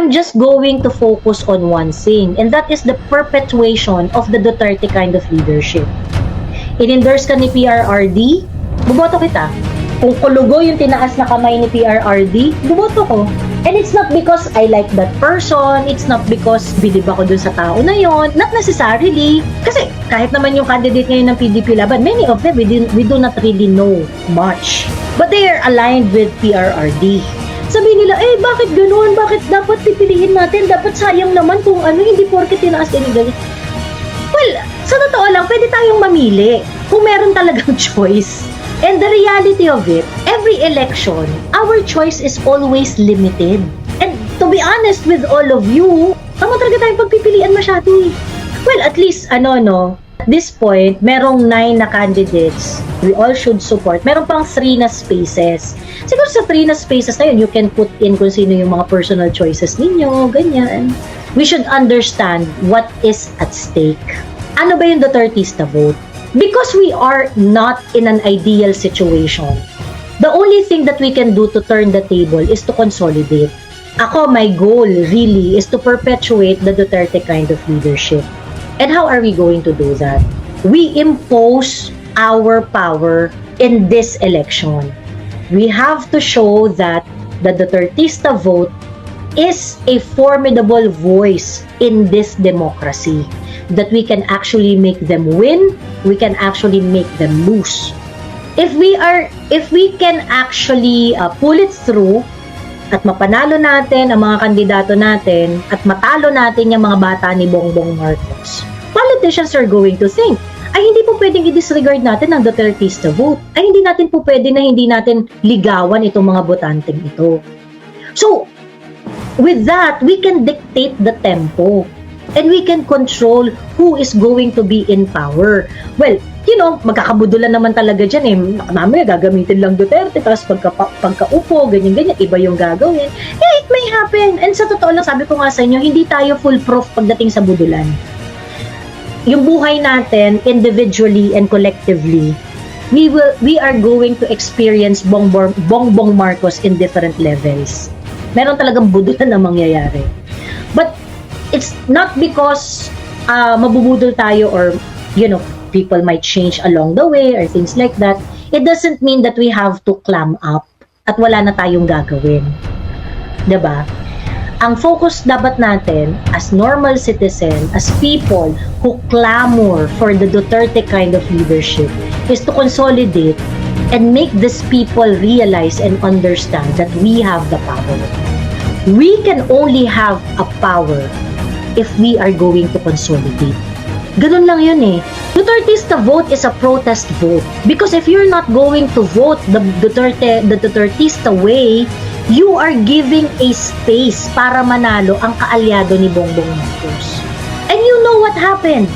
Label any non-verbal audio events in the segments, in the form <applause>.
I'm just going to focus on one thing, and that is the perpetuation of the Duterte kind of leadership. In-endorse ka ni PRRD, buboto kita. Kung kulugo yung tinaas na kamay ni PRRD, buboto ko. And it's not because I like that person, it's not because bilib ako dun sa tao na yon, not necessarily. Kasi kahit naman yung candidate ngayon ng PDP laban, many of them we do, we do not really know much. But they are aligned with PRRD. Sabi nila, eh bakit ganun? Bakit dapat pipiliin natin? Dapat sayang naman kung ano, hindi porke tinaas din galit. Well, sa totoo lang, pwede tayong mamili kung meron talagang <laughs> choice. And the reality of it, every election, our choice is always limited. And to be honest with all of you, tama talaga tayong pagpipilian masyado eh. Well, at least, ano, no, this point, merong nine na candidates. We all should support. Meron pang three na spaces. Siguro sa three na spaces na yun, you can put in kung sino yung mga personal choices ninyo, ganyan. We should understand what is at stake. Ano ba yung Dutertista vote? Because we are not in an ideal situation, the only thing that we can do to turn the table is to consolidate. Ako, my goal really is to perpetuate the Duterte kind of leadership. And how are we going to do that? We impose our power in this election. We have to show that the Dutertista vote is a formidable voice in this democracy. That we can actually make them win, we can actually make them lose. If we are, if we can actually uh, pull it through, at mapanalo natin ang mga kandidato natin at matalo natin yung mga bata ni Bongbong Marcos, politicians are going to think, ay hindi po pwedeng i-disregard natin ang Dutertista vote. Ay hindi natin po pwede na hindi natin ligawan itong mga botanteng ito. So, with that, we can dictate the tempo and we can control who is going to be in power. Well, you know, magkakabudulan naman talaga dyan eh. Mamaya gagamitin lang Duterte, tapos pagka, pagkaupo, ganyan-ganyan, iba yung gagawin. Yeah, it may happen. And sa totoo lang, sabi ko nga sa inyo, hindi tayo foolproof pagdating sa budulan. Yung buhay natin, individually and collectively, we will we are going to experience Bongbong, Bongbong Marcos in different levels. Meron talagang budulan na mangyayari. But it's not because uh, mabubudol tayo or you know people might change along the way or things like that. It doesn't mean that we have to clam up at wala na tayong gagawin. 'di ba ang focus dapat natin as normal citizen as people who clamor for the Duterte kind of leadership is to consolidate and make these people realize and understand that we have the power. We can only have a power if we are going to consolidate. Ganun lang yun eh. Dutertista vote is a protest vote. Because if you're not going to vote the Duterte, the Dutertista way, you are giving a space para manalo ang kaalyado ni Bongbong Marcos. And you know what happened?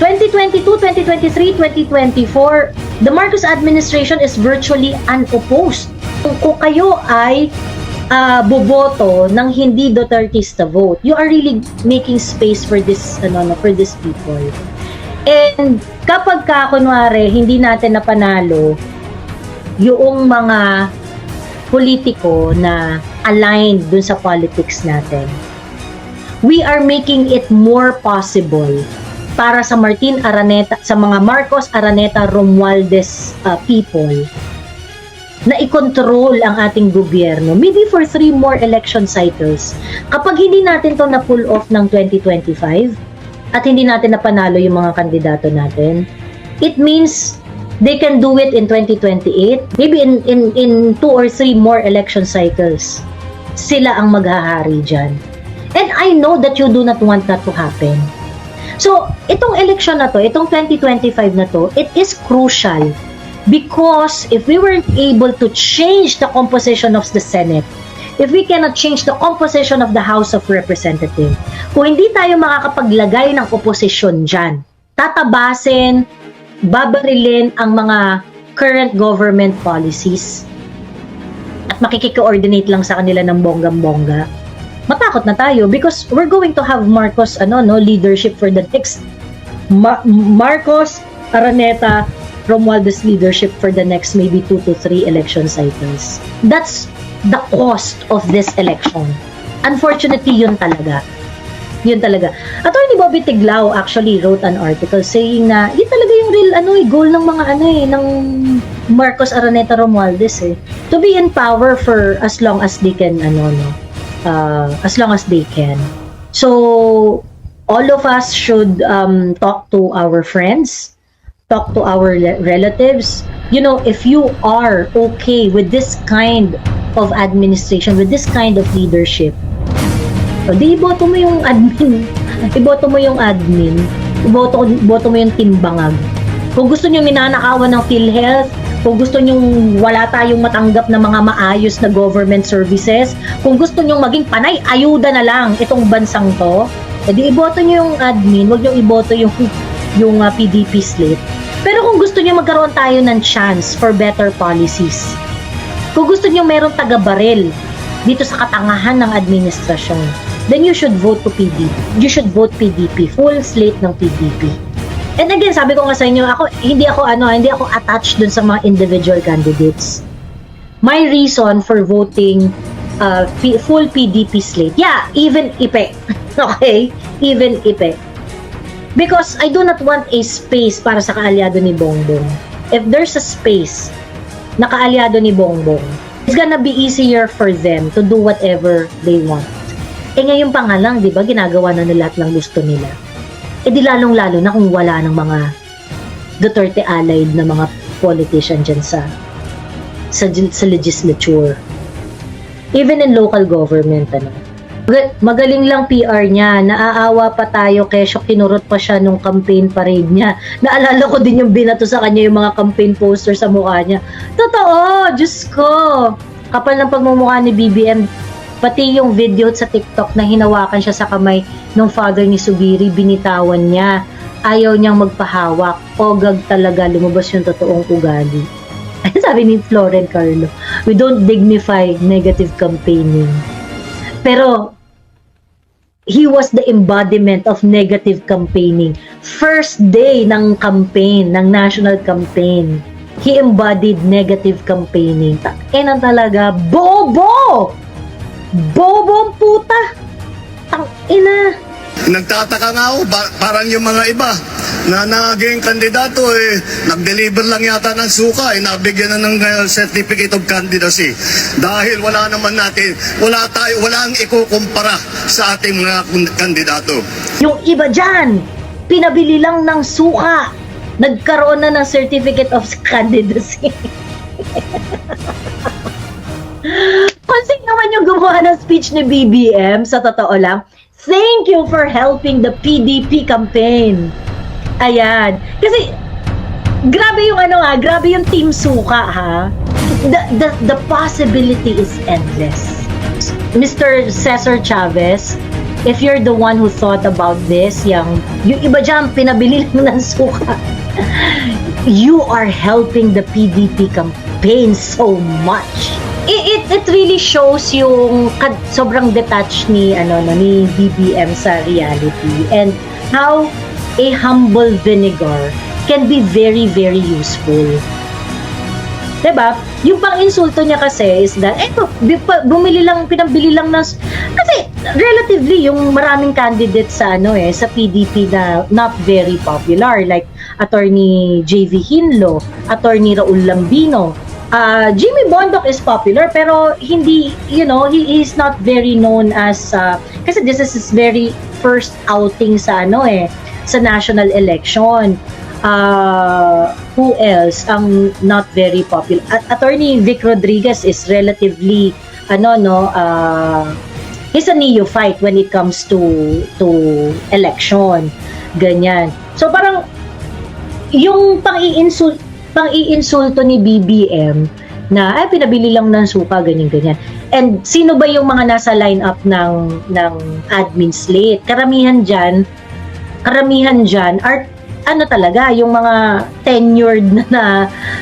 2022, 2023, 2024, the Marcos administration is virtually unopposed. Kung, kayo ay uh, boboto ng hindi Dutertista vote, you are really making space for this ano no, for these people. And kapag ka kunwari hindi natin napanalo yung mga politiko na aligned dun sa politics natin, we are making it more possible para sa Martin Araneta, sa mga Marcos Araneta Romualdez uh, people na i-control ang ating gobyerno, maybe for three more election cycles. Kapag hindi natin to na-pull off ng 2025 at hindi natin napanalo yung mga kandidato natin, it means they can do it in 2028, maybe in, in, in two or three more election cycles. Sila ang maghahari dyan. And I know that you do not want that to happen. So, itong election na to, itong 2025 na to, it is crucial because if we weren't able to change the composition of the Senate, if we cannot change the composition of the House of Representatives, kung hindi tayo makakapaglagay ng oposisyon dyan, tatabasin, babarilin ang mga current government policies at makikikoordinate lang sa kanila ng bonggam-bongga, matakot na tayo because we're going to have Marcos ano no leadership for the next Ma- Marcos Araneta Romualdez leadership for the next maybe two to three election cycles. That's the cost of this election. unfortunately, yun talaga. Yun talaga. Attorney Bobby Tiglao actually wrote an article saying na yun talaga yung real ano eh, goal ng mga ano eh, ng Marcos Araneta Romualdez eh. To be in power for as long as they can, ano no, uh, as long as they can. So, all of us should um, talk to our friends, talk to our relatives. You know, if you are okay with this kind of administration, with this kind of leadership, o di iboto mo yung admin. <laughs> Iboto mo yung admin. Iboto, iboto mo yung timbangag. Kung gusto nyo ninanakawan ng PhilHealth, kung gusto nyo wala tayong matanggap na mga maayos na government services, kung gusto nyo maging panay, ayuda na lang itong bansang to, edi iboto nyo yung admin, wag nyo iboto yung, <laughs> yung uh, PDP slate. Pero kung gusto nyo magkaroon tayo ng chance for better policies, kung gusto nyo meron taga-baril dito sa katangahan ng administrasyon, then you should vote to PDP. You should vote PDP, full slate ng PDP. And again, sabi ko nga sa inyo, ako hindi ako ano, hindi ako attached dun sa mga individual candidates. My reason for voting uh, full PDP slate, yeah, even Ipe. <laughs> okay? Even Ipe. Because I do not want a space para sa kaalyado ni Bongbong. If there's a space na kaalyado ni Bongbong, it's gonna be easier for them to do whatever they want. Eh ngayon pa nga lang, di ba, ginagawa na nila lahat ng gusto nila. Eh di lalong-lalo na kung wala ng mga Duterte allied na mga politician dyan sa, sa, sa legislature. Even in local government, ano. Mag- Magaling lang PR niya. Naaawa pa tayo kesyo kinurot pa siya nung campaign parade niya. Naalala ko din yung binato sa kanya yung mga campaign poster sa mukha niya. Totoo! Diyos ko! Kapal ng pagmumukha ni BBM. Pati yung video sa TikTok na hinawakan siya sa kamay ng father ni Subiri, binitawan niya. Ayaw niyang magpahawak. Ogag talaga, lumabas yung totoong ugali. Ay, <laughs> sabi ni Floren Carlo, we don't dignify negative campaigning. Pero, he was the embodiment of negative campaigning. First day ng campaign, ng national campaign, he embodied negative campaigning. Takinan talaga, bobo! Bobo ang puta! Tangina! Nagtataka nga ako, ba- parang yung mga iba na naging kandidato eh, nag-deliver lang yata ng suka, eh, nabigyan na ng uh, certificate of candidacy. Dahil wala naman natin, wala tayo, wala ang ikukumpara sa ating mga kandidato. Yung iba dyan, pinabili lang ng suka. Nagkaroon na ng certificate of candidacy. <laughs> Kung sino naman yung gumawa ng speech ni BBM, sa totoo lang, thank you for helping the PDP campaign. Ayan. Kasi, grabe yung ano ha, grabe yung team suka ha. The, the, the possibility is endless. Mr. Cesar Chavez, if you're the one who thought about this, yung, yung iba dyan, pinabili lang ng suka. <laughs> You are helping the PDP campaign so much. It, it, it really shows yung kad- sobrang detached ni ano no, ni BBM sa reality and how a humble vinegar can be very very useful. 'Di ba? Yung pang-insulto niya kasi is that, pa- bumili lang, pinabili lang ng, kasi relatively, yung maraming candidates sa ano eh, sa PDP na not very popular, like Attorney JV Hinlo, Attorney Raul Lambino, uh, Jimmy Bondoc is popular, pero hindi, you know, he is not very known as, uh, kasi this is his very first outing sa ano eh, sa national election. Uh, who else? Ang not very popular? At Attorney Vic Rodriguez is relatively ano no uh, he's a neophyte when it comes to to election. Ganyan. So parang yung pang-iinsul pang-iinsulto ni BBM na ay pinabili lang ng suka ganyan ganyan. And sino ba yung mga nasa lineup ng ng admin slate? Karamihan diyan karamihan diyan are ano talaga, yung mga tenured na, na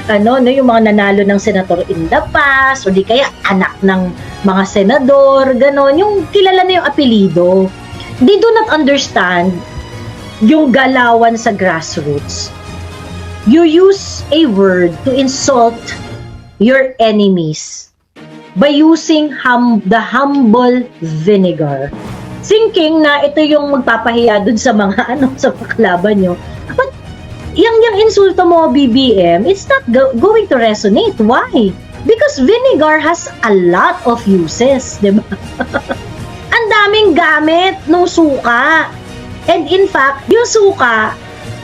ano, no, yung mga nanalo ng senator in the past, o di kaya anak ng mga senador, ganon, yung kilala na yung apelido. They do not understand yung galawan sa grassroots. You use a word to insult your enemies. by using hum- the humble vinegar. Thinking na ito yung magpapahiya dun sa mga <laughs> ano sa mga kalaban nyo. But yang yang insulto mo BBM, it's not go- going to resonate. Why? Because vinegar has a lot of uses, <laughs> di ba? Ang daming gamit ng suka. And in fact, yung suka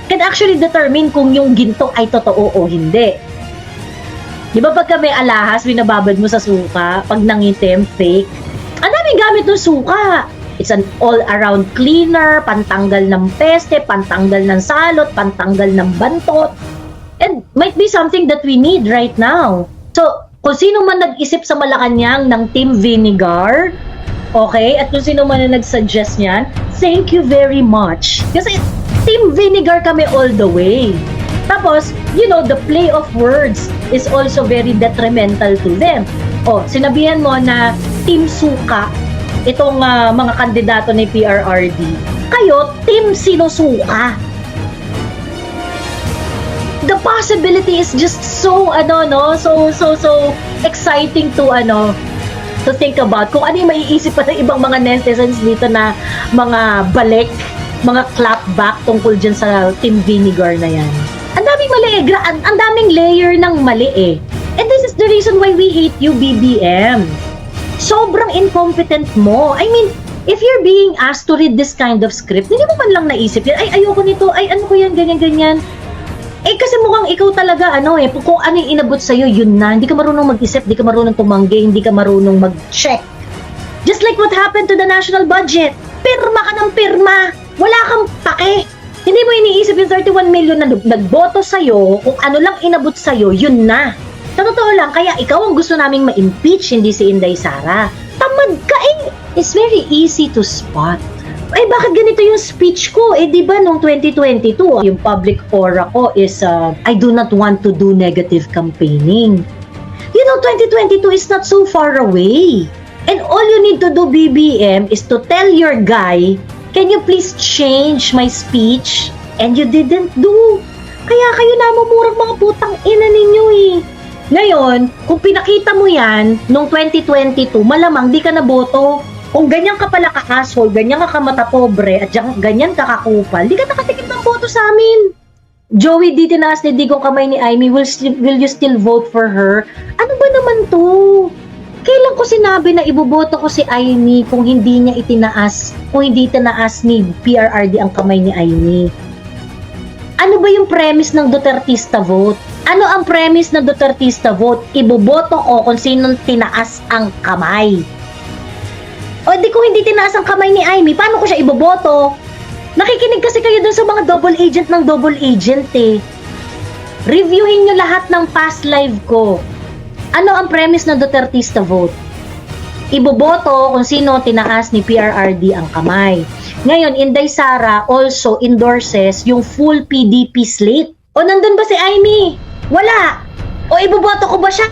can actually determine kung yung ginto ay totoo o hindi. Di ba pagka may alahas, binababad mo sa suka, pag nangitim, fake, ang daming gamit ng suka. It's an all-around cleaner, pantanggal ng peste, pantanggal ng salot, pantanggal ng bantot. And might be something that we need right now. So, kung sino man nag-isip sa Malacanang ng Team Vinegar, okay, at kung sino man na nag-suggest niyan, thank you very much. Kasi Team Vinegar kami all the way. Tapos, you know, the play of words is also very detrimental to them. O, sinabihan mo na Team Suka, itong ah, mga kandidato ni PRRD. Kayo, Team Sinusuka. The possibility is just so, ano, no? So, so, so exciting to, ano, to think about kung ano yung maiisip pa ng ibang mga netizens dito na mga balik, mga clapback tungkol dyan sa Team Vinegar na yan. Ang daming mali eh. Ang, ang daming layer ng mali eh. And this is the reason why we hate you, BBM. Sobrang incompetent mo. I mean, if you're being asked to read this kind of script, hindi mo man lang naisip yan, ay ayoko nito, ay ano ko yan, ganyan, ganyan. Eh kasi mukhang ikaw talaga ano eh, kung ano yung inabot sa'yo, yun na. Hindi ka marunong mag-isip, hindi ka marunong tumanggi, hindi ka marunong mag-check. Just like what happened to the national budget. Pirma ka ng pirma. Wala kang pake. Hindi mo iniisip yung 31 million na nag- nagboto sa'yo, kung ano lang inabot sa'yo, yun na. Sa totoo lang, kaya ikaw ang gusto naming ma-impeach, hindi si Inday Sara. Tamad ka eh. It's very easy to spot. Ay, bakit ganito yung speech ko? Eh, di ba, noong 2022, yung public aura ko is, uh, I do not want to do negative campaigning. You know, 2022 is not so far away. And all you need to do, BBM, is to tell your guy, can you please change my speech? And you didn't do. Kaya kayo namumurang mga putang ina ninyo eh. Ngayon, kung pinakita mo yan, noong 2022, malamang di ka naboto. Kung ganyan ka pala ka-asshole, ganyan ka kamata pobre, at ganyan ka kakupal, di ka nakatikim ng boto sa amin. Joey, di tinaas ni Digong kamay ni Amy, will, will you still vote for her? Ano ba naman to? Kailan ko sinabi na iboboto ko si Amy kung hindi niya itinaas, kung hindi tinaas ni PRRD ang kamay ni Amy? Ano ba yung premise ng Dutertista vote? Ano ang premise ng Dutertista vote? Iboboto ko kung sinong tinaas ang kamay. O di kung hindi tinaas ang kamay ni Amy, paano ko siya iboboto? Nakikinig kasi kayo dun sa mga double agent ng double agent eh. Reviewin nyo lahat ng past live ko. Ano ang premise ng Dutertista vote? Iboboto kung sino tinaas ni PRRD ang kamay. Ngayon, Inday Sara also endorses yung full PDP slate. O nandun ba si Amy? Wala. O iboboto ko ba siya?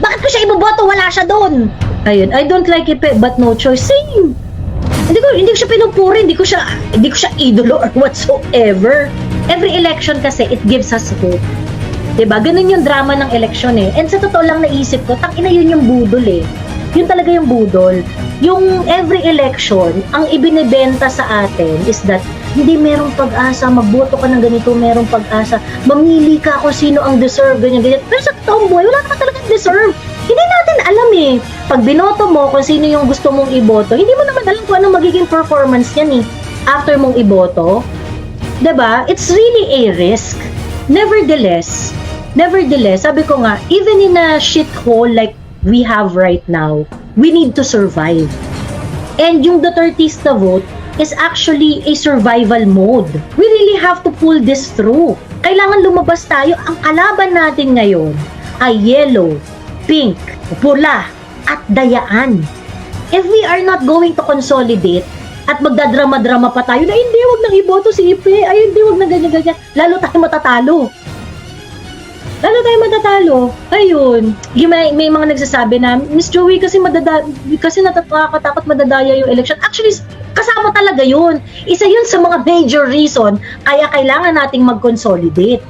Bakit ko siya iboboto? Wala siya doon. Ayun, I don't like it but no choice. Same. Hindi ko hindi ko siya pinupuri, hindi ko siya hindi ko siya idolo or whatsoever. Every election kasi it gives us hope. 'Di ba? Ganun yung drama ng election eh. And sa totoo lang naisip ko, tang ina yun yung budol eh. Yun talaga yung budol. Yung every election, ang ibinebenta sa atin is that hindi merong pag-asa, magboto ka ng ganito, merong pag-asa, mamili ka kung sino ang deserve, ganyan, ganyan. Pero sa totoong wala ka talagang deserve. Hindi natin alam eh. Pag binoto mo kung sino yung gusto mong iboto, hindi mo naman alam kung anong magiging performance yan eh. After mong iboto. ba? It's really a risk. Nevertheless, nevertheless, sabi ko nga, even in a shithole like we have right now, we need to survive. And yung Dutertista vote is actually a survival mode. We really have to pull this through. Kailangan lumabas tayo. Ang kalaban natin ngayon ay yellow, pink, pula, at dayaan. If we are not going to consolidate at magdadrama-drama pa tayo na hindi, wag nang iboto si Ipe, ay hindi, wag na ganyan-ganyan, lalo tayo matatalo. Lalo tayo matatalo. Ayun. May, may mga nagsasabi na, Miss Joey, kasi madada, kasi natatatakot madadaya yung election. Actually, kasama talaga yun. Isa yun sa mga major reason kaya kailangan nating mag-consolidate.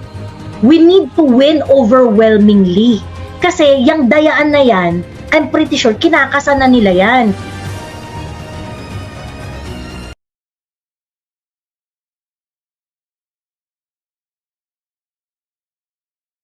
We need to win overwhelmingly. Kasi yung dayaan na yan, I'm pretty sure kinakasan na nila yan.